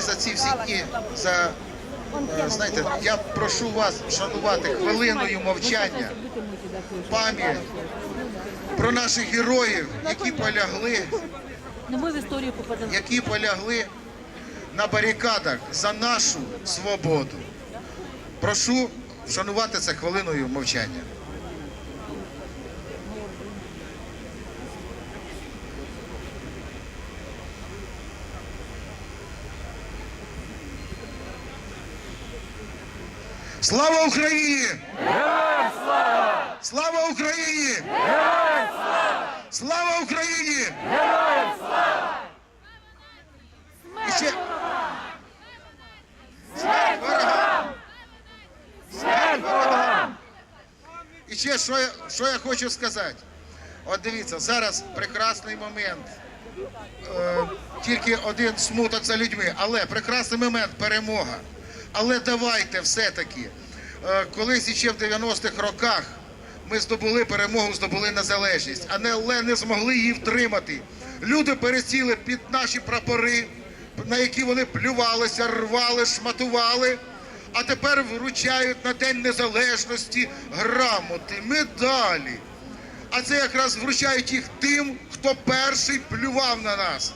хай за ці всі дні, за е, знаєте, я прошу вас шанувати хвилиною мовчання пам'ять про наших героїв, які полягли, які полягли на барикадах за нашу свободу. Прошу вшанувати це хвилиною мовчання. Слава Україні! Героям слава! Слава Україні! Героям слава! Слава Україні! Героям слава! І ще... Смерть ворогам! Смерть ворогам! І ще що я, що я хочу сказати. От дивіться, зараз прекрасний момент. Е, тільки один смуток за людьми, але прекрасний момент перемога. Але давайте все-таки, е, колись іще в 90-х роках ми здобули перемогу, здобули незалежність, але не змогли її втримати. Люди пересіли під наші прапори, на які вони плювалися, рвали, шматували. А тепер вручають на День Незалежності грамоти, медалі. А це якраз вручають їх тим, хто перший плював на нас,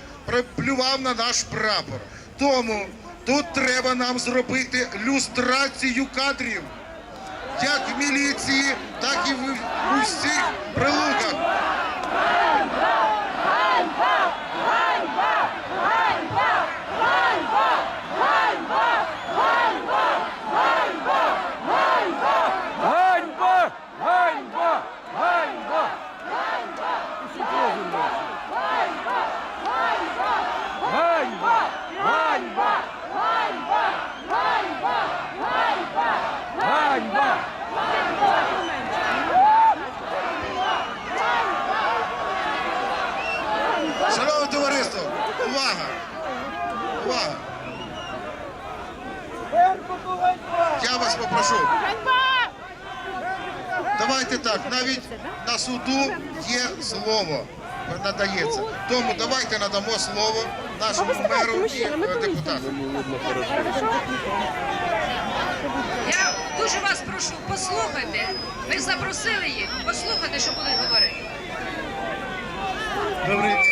плював на наш прапор. Тому тут треба нам зробити люстрацію кадрів, як в міліції, так і в усіх всіх увага! Увага! Я вас попрошу. Давайте так, навіть на суду є слово надається. Тому давайте надамо слово нашому меру і депутату. Я дуже вас прошу, послухайте. Ви запросили їх, послухайте, що будуть говорити. Добрий день.